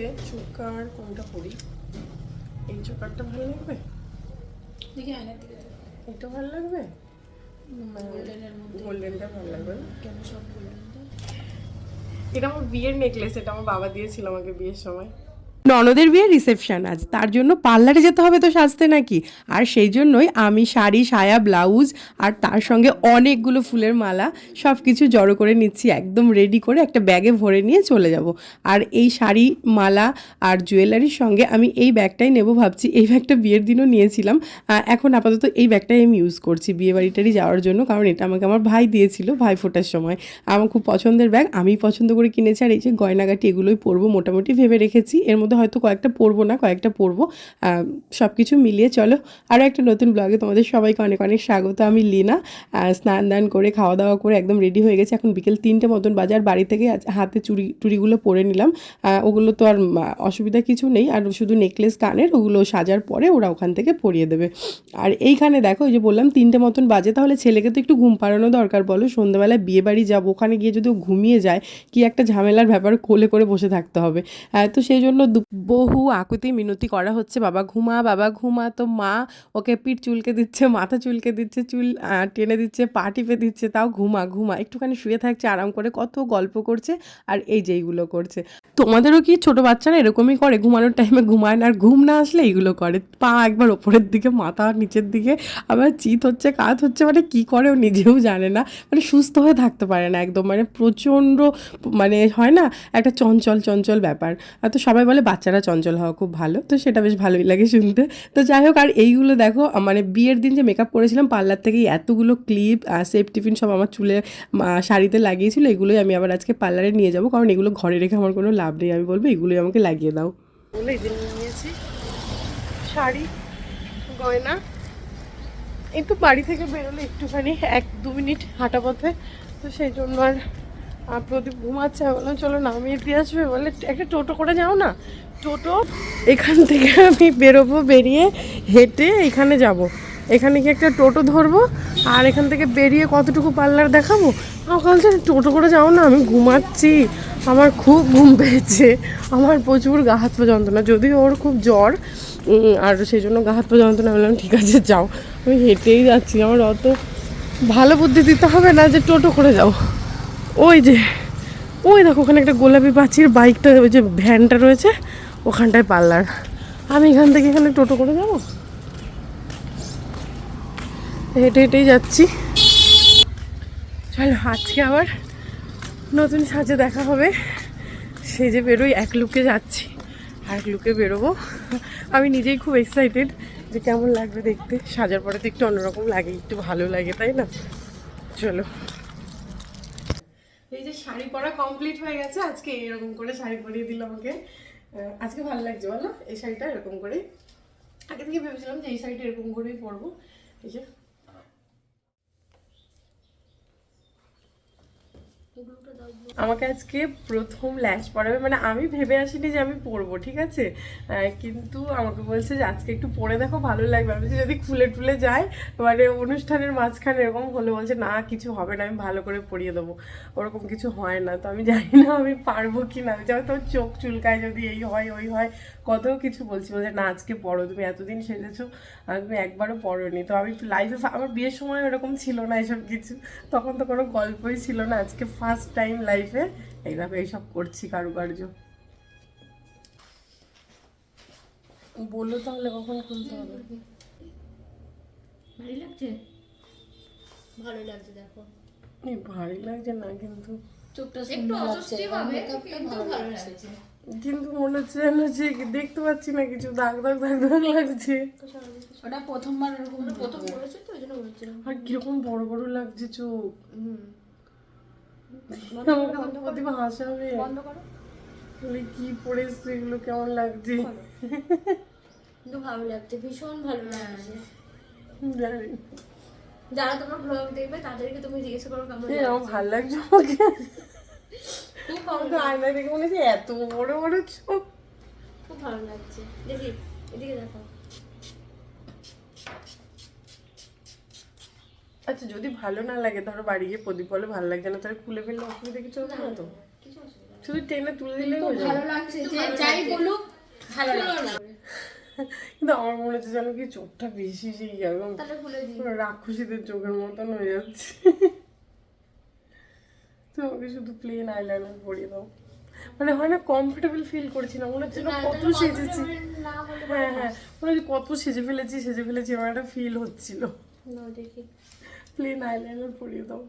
থেকে চোকার কোনটা পরি? এই চোকারটা ভালো লাগবে? দেখি আয়নার দিকে এটা ভালো লাগবে? গোল্ডেনের মধ্যে। গোল্ডেনটা ভালো লাগবে কেন সব গোল্ডেনটা এটা আমার বিয়ের নেকলেস এটা আমার বাবা দিয়েছিল আমাকে বিয়ের সময়। ননদের বিয়ের রিসেপশন, আজ তার জন্য পার্লারে যেতে হবে তো সাজতে নাকি? আর সেই জন্যই আমি শাড়ি, সায়া, ব্লাউজ আর তার সঙ্গে অনেকগুলো ফুলের মালা সব কিছু জড়ো করে নিচ্ছি, একদম রেডি করে একটা ব্যাগে ভরে নিয়ে চলে যাব। আর এই শাড়ি, মালা আর জুয়েলারির সঙ্গে আমি এই ব্যাগটাই নেব ভাবছি। এই ব্যাগটা বিয়ের দিনও নিয়েছিলাম। এখন আপাতত এই ব্যাগটাই আমি ইউজ করছি বিয়ে বাড়িটারি যাওয়ার জন্য, কারণ এটা আমাকে আমার ভাই দিয়েছিল ভাই ফোটার সময়। আমার খুব পছন্দের ব্যাগ আমি পছন্দ করে কিনেছি। আর এই যে গয়নাগাটি এগুলোই পরবো, মোটামুটি ভেবে রেখেছি। এর মধ্যে হয়তো কয়েকটা পরবো না, কয়েকটা পরবো সব কিছু মিলিয়ে চলো। আরও একটা নতুন ব্লগে তোমাদের সবাইকে অনেক অনেক স্বাগত। আমি লিনা। স্নান দান করে খাওয়া দাওয়া করে একদম রেডি হয়ে গেছে। এখন বিকেল তিনটে মতন বাজার বাড়ি থেকে হাতে চুড়ি, টুড়িগুলো পরে নিলাম। ওগুলো তো আর অসুবিধা কিছু নেই। আর শুধু নেকলেস কানের, ওগুলো সাজার পরে ওরা ওখান থেকে পরিয়ে দেবে। আর এইখানে দেখো ওই যে বললাম তিনটে মতন বাজে। তাহলে ছেলেকে তো একটু ঘুম পাড়ানো দরকার, বলো। সন্ধ্যাবেলায় বিয়ে বাড়ি যাব, ওখানে গিয়ে যদি ঘুমিয়ে যায়, কি একটা ঝামেলার ব্যাপার কোলে করে বসে থাকতে হবে। তো সেই জন্য বহু আকুতি মিনতি করা হচ্ছে। বাবা ঘুমা বাবা ঘুমা, তো মা ওকে পিঠ চুলকে দিচ্ছে, মাথা চুলকে দিচ্ছে, চুল টেনে দিচ্ছে, পা টিপে দিচ্ছে, তাও ঘুমা ঘুমা। একটুখানি শুয়ে থাকছে, আরাম করে কত গল্প করছে, আর এই যে এইগুলো করছে। তোমাদেরও কি ছোট বাচ্চারা এরকমই করে? ঘুমানোর টাইমে ঘুমায় না, আর ঘুম না আসলে এইগুলো করে। পা একবার ওপরের দিকে, মাথা নিচের দিকে, আবার চিত হচ্ছে, কাত হচ্ছে মানে কি করে ও নিজেও জানে না। মানে সুস্থ হয়ে থাকতে পারে না একদম মানে প্রচণ্ড মানে হয় না, একটা চঞ্চল চঞ্চল ব্যাপার। আর তো সবাই বলে বাচ্চারা চঞ্চল হওয়া খুব ভালো, তো সেটা বেশ ভালোই লাগে শুনতে। তো যাই হোক, আর এইগুলো দেখো মানে বিয়ের দিন যে মেকআপ করেছিলাম, পার্লার থেকে এতগুলো ক্লিপ সেফ টিফিন সব আমার চুলে শাড়িতে লাগিয়েছিল, এগুলোই আমি আবার আজকে পার্লারে নিয়ে যাব, কারণ এগুলো ঘরে রেখে আমার কোনো লাভ নেই আমি বলব, এগুলোই আমাকে লাগিয়ে দাও। বলে এই নিয়েছি। শাড়ি, গয়না, এই তো বাড়ি থেকে বেরোলে একটুখানি, এক দু মিনিট হাঁটা পথে। তো সেই জন্য আর প্রদীপ ঘুমাচ্ছে বললাম, চলো নামিয়ে দিয়ে আসবে। বলে, একটা টোটো করে যাও না, টোটো। এখান থেকে আমি বেরোবো, বেরিয়ে হেঁটে এখানে যাব। এখানে কি একটা টোটো ধরবো, আর এখান থেকে বেরিয়ে কতটুকু পার্লার দেখাবো? আমার বলছে টোটো করে যাও না, আমি ঘুমাচ্ছি। আমার খুব ঘুম পেয়েছে। আমার প্রচুর গা হাত পা যন্ত্রণা। যদিও ওর খুব জ্বর আর সেই জন্য গা হাত পা যন্ত্রণা বললাম, ঠিক আছে, যাও। আমি হেঁটেই যাচ্ছি। আমার অত ভালো বুদ্ধি দিতে হবে না যে টোটো করে যাও। ওই যে, ওই দেখো, ওখানে একটা গোলাপি পাচির বাইকটা, ওই যে ভ্যানটা রয়েছে, ওখানটায় পার্লার। আমি এখান থেকে এখানে টোটো করে যাব? হেঁটে হেঁটেই যাচ্ছি। চলো, আজকে আবার নতুন সাজে দেখা হবে। সেজে বেরোই, এক লুকে যাচ্ছি এক লুকে বেরোবো। আমি নিজেই খুব এক্সাইটেড যে কেমন লাগবে দেখতে। সাজার পরে তো একটু অন্যরকম লাগে, একটু ভালো লাগে, তাই না? চলো। এই যে শাড়ি পরা কমপ্লিট হয়ে গেছে, আজকে এরকম করে শাড়ি পরিয়ে দিল আমাকে। আজকে ভালো লাগছে, বলো? এই শাড়িটা এরকম করে আগে থেকে ভেবেছিলাম যে এই শাড়িটা এরকম করেই পরবো। এই যে আমাকে আজকে প্রথম ল্যাশ পরাবে মানে আমি ভেবে আসিনি যে আমি পরবো ঠিক আছে? কিন্তু আমাকে বলছে যে আজকে একটু পরে দেখো, ভালো লাগবে। আমি যদি খুলে টুলে যায় মানে অনুষ্ঠানের মাঝখানে এরকম হলে, বলছে, না, কিছু হবে না, আমি ভালো করে পরিয়ে দেবো। ওরকম কিছু হয় না। তো আমি জানি না আমি পারব কি না যাও তোর চোখ চুলকায় যদি এই হয়, ওই হয় কত কিছু বলছি। বলছে, না, আজকে পড়ো, তুমি এতদিন সেজেছো তুমি একবারও পড়োনি। তো আমি লাইফে আমার বিয়ের সময় ওরকম ছিল না এসব কিছু। তখন তো কোনো গল্পই ছিল না। আজকে ফার্স্ট টাইম লাইফে এইভাবে এইসব করছি কারুকার্য। বলল তাহলে কখন খুলতে হবে? ভারী লাগছে? ভালো লাগছে দেখো। এই ভারী লাগছে না কিন্তু চোখটা একটু অস্বস্তি হবে কিন্তু ভালো লাগছে। কিন্তু মনে হচ্ছে যেন যে দেখতে পাচ্ছি না কিছু দাগ দাগ দাগ দাগ লাগছে। ওটা প্রথমবার এরকম প্রথম করেছে তো ওই জন্য আর কীরকম বড় বড় লাগছে চোখ। হুম। আমাকে হাসাবে। বন্ধ করো। বলে কি এগুলো? কেমন লাগছে? কিন্তু ভালো লাগছে ভীষণ ভালো লাগছে। যারা তোমার ব্লগ দেখবে তাদেরকে তুমি জিজ্ঞেস করো কেমন আমার ভালো লাগছে আমাকে। খুব ভালো আয়নায় দেখে মনে হচ্ছে এত বড় বড় চোখ খুব ভালো লাগছে। দেখি এদিকে দেখো। আচ্ছা যদি ভালো না লাগে ধরো বাড়ি গিয়ে প্রদীপ বলে ভালো লাগছে না তাহলে খুলে ফেললে অসুবিধা কিছু হবে না তো। শুধু টেনে তুলে দিলে ভালো লাগছে যে যাই বলুক ভালো লাগছে। কিন্তু আমার মনে হচ্ছে যেন কি চোখটা বেশি সেই একদম রাক্ষসীদের চোখের মতন হয়ে যাচ্ছে। তো আমাকে শুধু প্লেন আইলাইনার পরিয়ে দাও। মানে হয় না কমফোর্টেবল ফিল করছি না মনে হচ্ছে কত সেজেছি। হ্যাঁ হ্যাঁ মনে হচ্ছে কত সেজে ফেলেছি সেজে ফেলেছি আমার একটা ফিল হচ্ছিল। না দেখি। প্লেন আইলাইনার পরিয়ে দাও।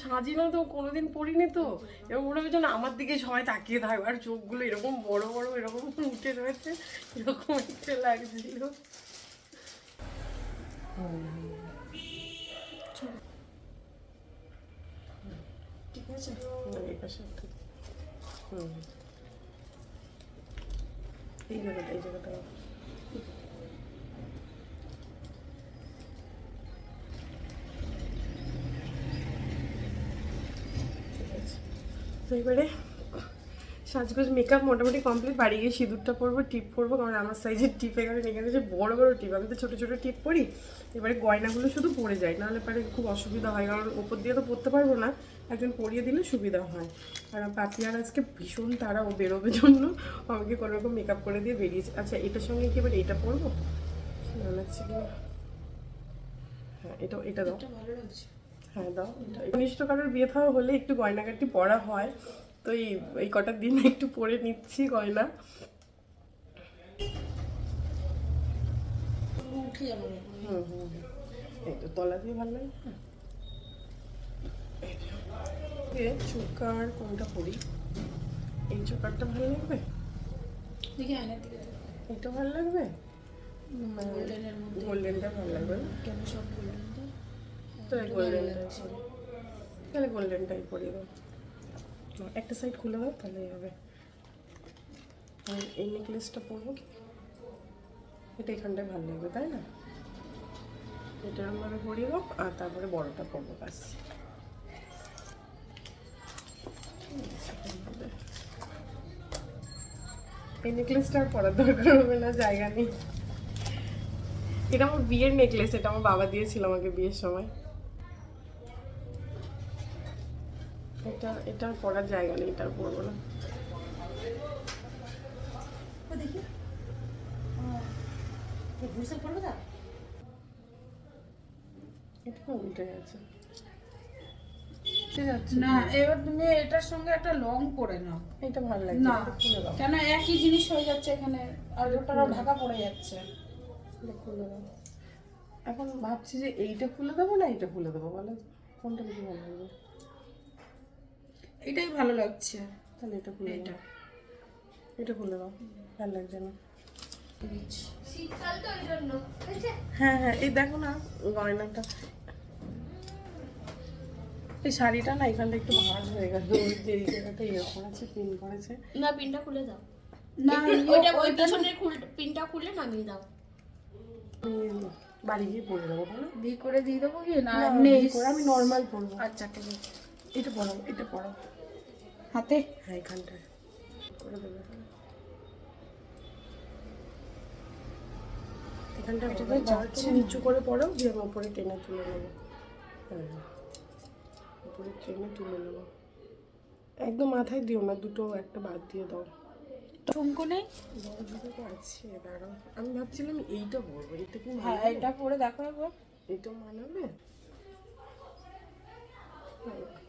সাজি না তো কোনোদিন পড়িনি তো এবার মনে যেন আমার দিকে সবাই তাকিয়ে থাকবে আর চোখগুলো এরকম বড় বড় এরকম উঠে রয়েছে এরকম একটা লাগছিল। ঠিক আছে। হুম। এই জায়গাটা এই জায়গাটা ঠিক আছে। তো এবারে সাজগোজ মেকআপ মোটামুটি কমপ্লিট বাড়ি গিয়ে সিঁদুরটা পরবো টিপ পরবো কারণ আমার সাইজের টিপ এখানে এখানে যে বড় বড় টিপ। আমি তো ছোটো ছোটো টিপ পরি এবারে গয়নাগুলো শুধু পরে যায় নাহলে পরে খুব অসুবিধা হয় কারণ ওপর দিয়ে তো পরতে পারব না। একজন পরিয়ে দিলে সুবিধা হয়। আর পাপিয়ার আজকে ভীষণ তারা ও বেরোবে জন্য আমাকে কোনো রকম মেকআপ করে দিয়ে বেরিয়েছে। আচ্ছা এটার সঙ্গে কি এবার এটা পরবো? লাগছে? হ্যাঁ এটা এটা দাও। ভালো লাগছে। হ্যাঁ দাও। কনিষ্ঠ কারোর বিয়ে থাওয়া হলে একটু গয়নাগাটি পরা হয়। তো এই এই কটা দিন একটু পরে নিচ্ছি গয়না হুম হুম। এই তো তলা দিয়ে ভালো লাগে। চোকার কোনটা পরি? এই চোকারটা ভালো লাগবে? দেখি আয়নার দিকে এটা ভালো লাগবে? গোল্ডেনের মধ্যে। গোল্ডেনটা ভালো লাগবে না? কেন সব গোল্ডেন তো পরি তাহলে গোল্ডেনটাই পরিয়ে দাও একটা সাইড খুলে দাও তাহলেই হবে। আর এই নেকলেসটা পরবো। এটা এখানটায় ভালো লাগবে, তাই না? এটা আমরা দাও আর তারপরে বড়টা পরবো, ব্যাস। এই নেকলেসটা আর পরার দরকার হবে না, জায়গা নেই। এটা আমার বিয়ের নেকলেস এটা আমার বাবা দিয়েছিল আমাকে বিয়ের সময়। এটা এটা পরার জায়গা নেই এটা পরবো না। দেখি। বুঝতে পারবে না এটা উল্টে গেছে। না এবার তুমি এটার সঙ্গে একটা লং করে নাও। এটা ভালো না কেন একই জিনিস হয়ে যাচ্ছে এখানে আর ওটারও ঢাকা পড়ে যাচ্ছে। খুলে দাও। এখন ভাবছি যে এইটা খুলে দেবো না এইটা খুলে দেবো বলো। কোনটা বেশি ভালো লাগবে? এটাই ভালো লাগছে। তাহলে এটা খুলে এটা এটা খুলে দাও ভালো লাগছে না। শীতকাল তো ওই জন্য হ্যাঁ হ্যাঁ এই দেখো না গয়নাটা। এই শাড়িটা না এখানটা একটু ভাঁজ হয়ে গেছে ওই যে জায়গাটা এরকম আছে পিন করেছে। না পিনটা খুলে দাও। না ওইটা ওই পিছনের খুল- পিনটা খুলে নামিয়ে দাও। আমি বাড়ি গিয়ে পরে দেবো করে দিয়ে দেবো কি? না আমি নর্মাল পরবো। আচ্ছা ঠিক আছে। এটা পরাও এটা পরাও। হাতে। হ্যাঁ এখানটায়। করে দেবে এখানটা যাচ্ছে নিচু করে পড়াও দিয়ে আমি উপরে টেনে তুলে নেব। হ্যাঁ হ্যাঁ। উপরে টেনে তুলে নেব। একদম মাথায় দিও না দুটো একটা বাদ দিয়ে দাও। ঠুমকো নেই আছে দাঁড়াও আমি ভাবছিলাম এইটা পরবো এটা কি হ্যাঁ এটা পরে দেখো একবার। এটা মানাবে? হ্যাঁ।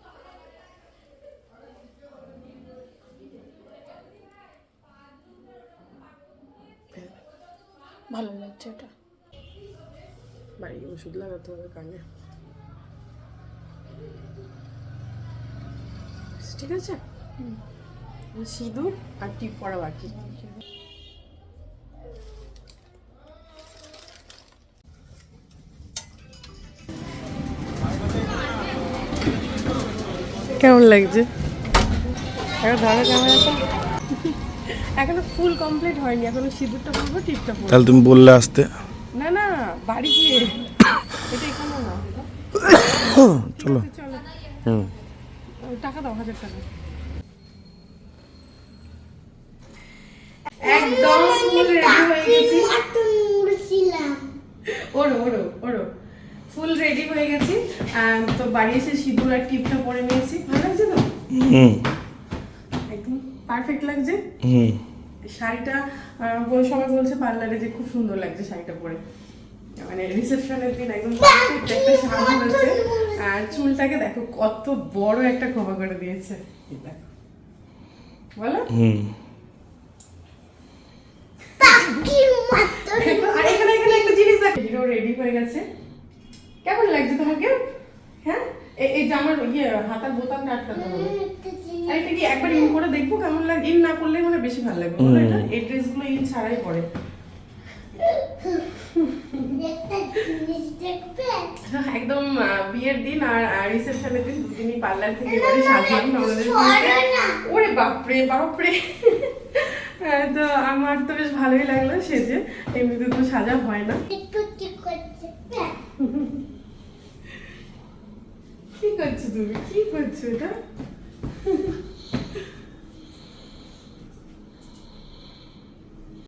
ভালো লাগছে এটা। বাড়ি গিয়ে ওষুধ লাগাতে হবে কানে। ঠিক আছে? সিঁদুর আর টিপ পরা বাকি। কেমন লাগছে? এখন ধরো ক্যামেরাটা এখনও ফুল কমপ্লিট হয়নি এখনও সিঁদুরটা পরবো টিপটা পরবো। তাহলে তুমি বললে আসতে। না না বাড়ি গিয়ে। এটা এখানে না চলো। চলো। হুম। টাকা দাও হাজার টাকা। একদম ফুল রেডি হয়ে গেছি। ওরো ওরো ওরো। ফুল রেডি হয়ে গেছি। তো বাড়ি এসে সিঁদুর আর টিপটা পরে নিয়েছি। ভালো লাগছে তো? হুম। পারফেক্ট লাগছে? হুম। শাড়িটা সময় বলছে পার্লারে যে খুব সুন্দর লাগছে শাড়িটা পরে। মানে রিসেপশনের দিন একদম পারফেক্ট একটা সাজ হয়েছে। আর চুলটাকে দেখো কত বড় একটা খোপা করে দিয়েছে। দেখো। বলো। হুম। আর এখানে এখানে একটা জিনিস দেখো। হিরো রেডি হয়ে গেছে। কেমন লাগছে তোমাকে? হ্যাঁ? এই- এই জামার ইয়ে হাতার বোতামটা আটকাতে হবে। আর এটা কি একবার ইন করে দেখব কেমন লাগে? ইন না করলে মানে বেশি ভালো লাগবে। বলো এটা এই ড্রেসগুলো ইন ছাড়াই পরে। একদম বিয়ের দিন আর রিসেপশনের দিন দুদিনই পার্লার থেকে এবারে সাজলাম আমাদের ওরে বাপরে বাপরে। হ্যাঁ, তো আমার তো বেশ ভালোই লাগল সেজে। এমনিতে তো সাজা হয় না। কি করছ তুমি কি করছ এটা